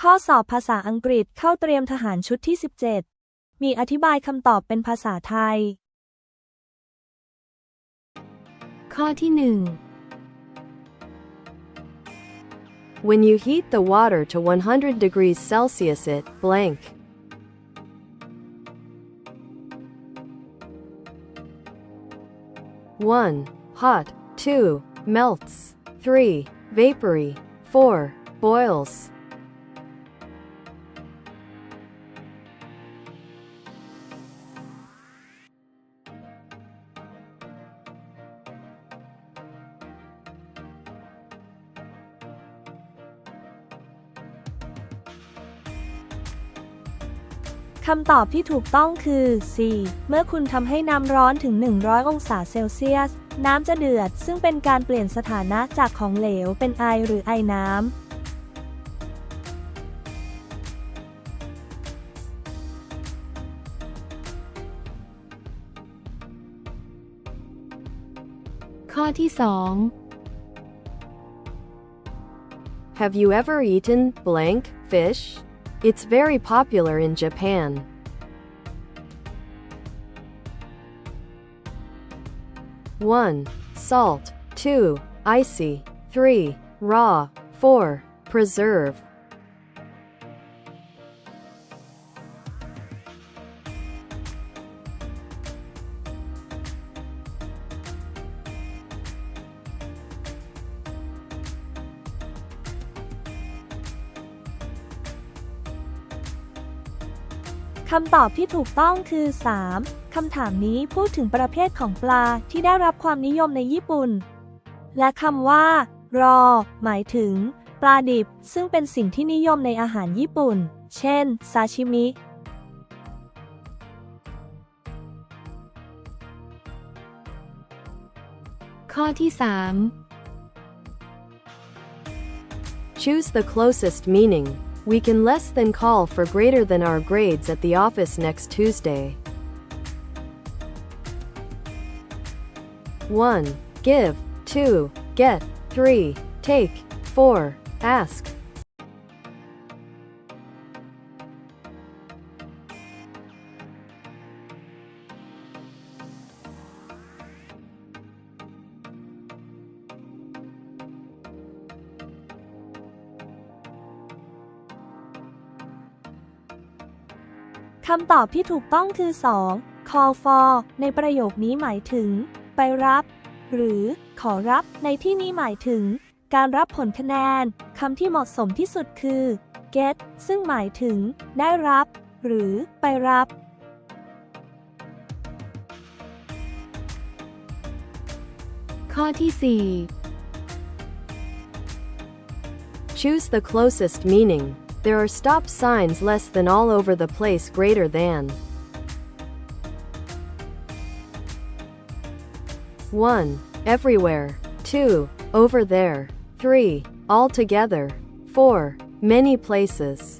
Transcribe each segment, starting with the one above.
ข้อสอบภาษาอังกฤษเข้าเตรียมทหารชุดที่ 17 มีอธิบายคำตอบเป็นภาษาไทย ข้อที่ When you heat the water to 100 degrees Celsius, it blank. One hot, two melts, three vapory, four boils. คำตอบที่ถูกต้องคือ C เมื่อคุณทำให้น้ำร้อนถึง 100 องศาเซลเซียส น้ำจะเดือด ซึ่งเป็นการเปลี่ยนสถานะจากของเหลวเป็นไอหรือไอน้ำ1ข้อที่ Have you ever eaten blank fish? It's very popular in Japan. One salt, two icy, three raw, four preserve. คำตอบที่ถูกต้องคือ 3. คำถามนี้พูดถึงประเภทของปลาที่ได้รับความนิยมในญี่ปุ่น และคำว่า รอ หมายถึง ปลาดิบ ซึ่งเป็นสิ่งที่นิยมในอาหารญี่ปุ่น เช่น ซาชิมิ ข้อที่ Choose the closest meaning. We can less than call for greater than our grades at the office next Tuesday. 1. Give. 2. Get. 3. Take. 4. Ask. คำตอบที่ถูกต้องคือ 2. call for ในประโยคนี้หมายถึง ไปรับ หรือ ขอรับ ในที่นี้หมายถึง การรับผลคะแนนคำที่เหมาะสมที่สุดคือ get ซึ่งหมายถึง ได้รับ หรือ ไปรับข้อที่ Choose the closest meaning. There are stop signs less than all over the place greater than. 1. Everywhere. 2. Over there. 3. All together. 4. Many places.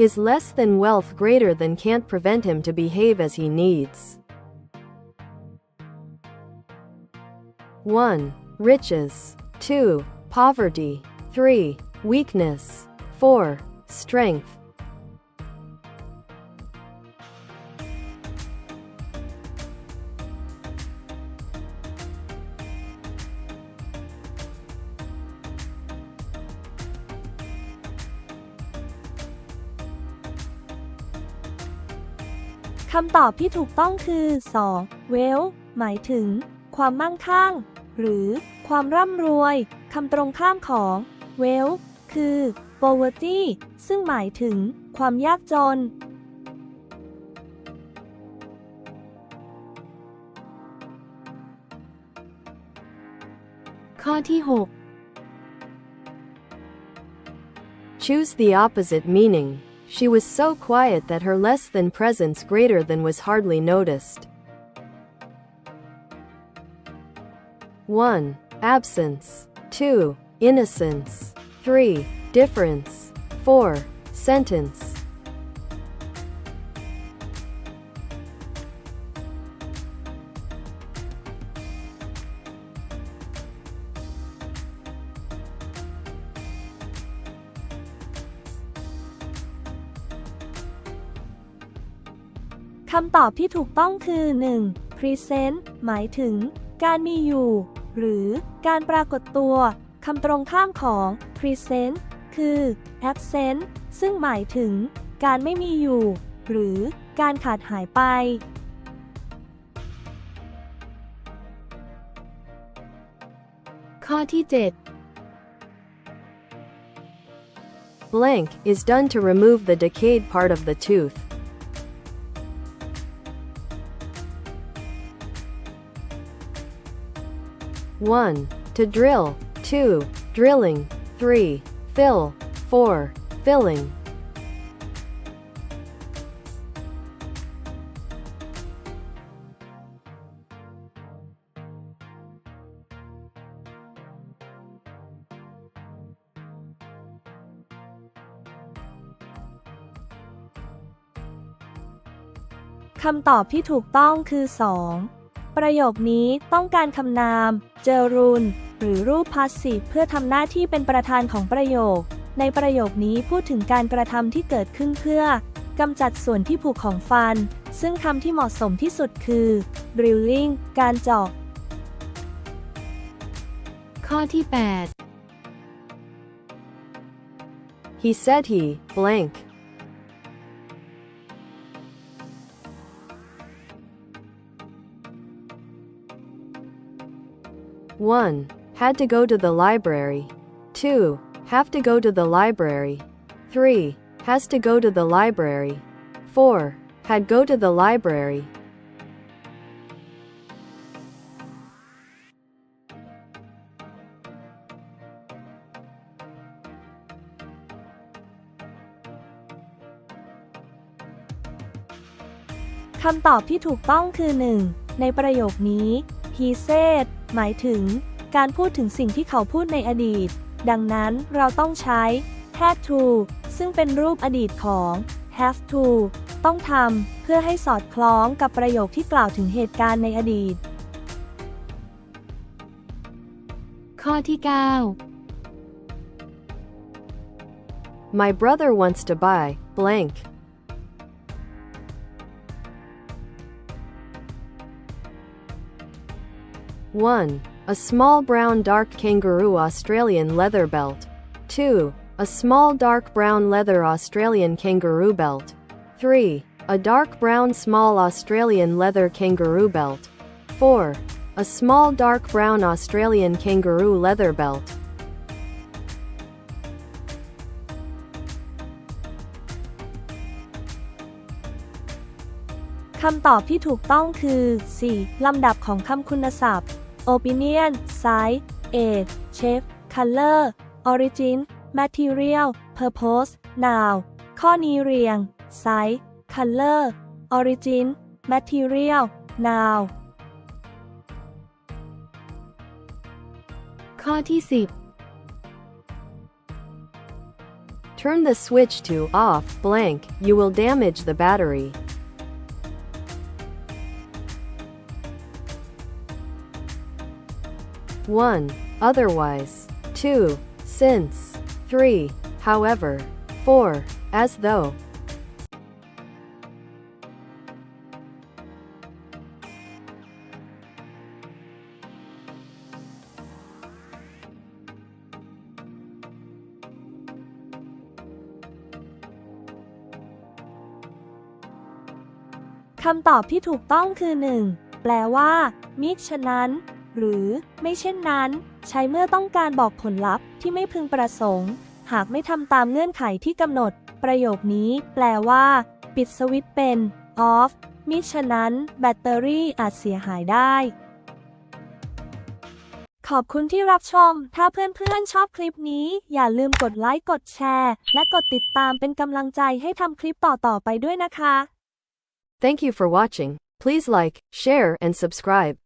His less than wealth greater than can't prevent him to behave as he needs. 1. Riches. 2. Poverty. 3. Weakness. 4. Strength. คำตอบที่ถูกต้องคือ 2. well หมายถึง ความมั่งคั่ง หรือ ความร่ำรวยคำตรงข้ามของ well คือ poverty ซึ่งหมายถึง ความยากจน ข้อที่ Choose the opposite meaning. She was so quiet that her less than presence greater than was hardly noticed. 1. Absence. 2. Innocence. 3. Difference. 4. Sentence. คำตอบที่ถูกต้องคือ 1. present หมายถึง การมีอยู่ หรือการปรากฏตัวคำตรงข้ามของ present คือ absent ซึ่งหมายถึง การไม่มีอยู่ หรือการขาดหายไป6ข้อที่ Blank is done to remove the decayed part of the tooth. 1. To drill. 2. Drilling. 3. Fill. 4. Filling. คำตอบที่ถูกต้องคือ 2. ประโยคนี้ต้องการคำนาม เจอรุนหรือรูปพาสซีฟเพื่อทำหน้าที่เป็นประธานของประโยค ในประโยคนี้พูดถึงการกระทำที่เกิดขึ้นเพื่อกำจัดส่วนที่ผุของฟัน ซึ่งคำที่เหมาะสมที่สุดคือ drilling การเจาะ8ข้อที่ He said he, blank. 1. Had to go to the library. 2. Have to go to the library. 3. Has to go to the library. 4. Had go to the library. คำตอบที่ถูกต้องคือ 1. ในประโยคนี้ he said หมายถึง การพูดถึงสิ่งที่เขาพูดในอดีต ดังนั้นเราต้องใช้ had to ซึ่งเป็นรูปอดีตของ have to ต้องทำเพื่อให้สอดคล้องกับประโยคที่กล่าวถึงเหตุการณ์ในอดีต8ข้อที่ My brother wants to buy, blank. 1. A small brown dark kangaroo Australian leather belt. 2. A small dark brown leather Australian kangaroo belt. 3. A dark brown small Australian leather kangaroo belt. 4. A small dark brown Australian kangaroo leather belt. คำตอบที่ถูกต้องคือ 4. ลำดับของคำคุณศัพท์ opinion size age shape color origin material purpose noun ข้อนี้เรียง size color origin material noun 9 ข้อที่ Turn the switch to off blank, you will damage the battery. 1. Otherwise. 2. Since. 3. However. 4. As though. คำตอบที่ถูกต้องคือ 1. แปลว่า มิฉะนั้น หรือไม่เช่นนั้น ใช้เมื่อต้องการบอกผลลัพธ์ที่ไม่พึงประสงค์ หากไม่ทำตามเงื่อนไขที่กำหนด ประโยคนี้แปลว่า ปิดสวิตช์เป็น off มิฉะนั้น แบตเตอรี่อาจเสียหายได้ ขอบคุณที่รับชม ถ้าเพื่อนๆชอบคลิปนี้ อย่าลืมกดไลค์ กดแชร์ และกดติดตามเป็นกำลังใจให้ทำคลิปต่อๆไปด้วยนะคะ Thank you for watching. Please like, share, and subscribe.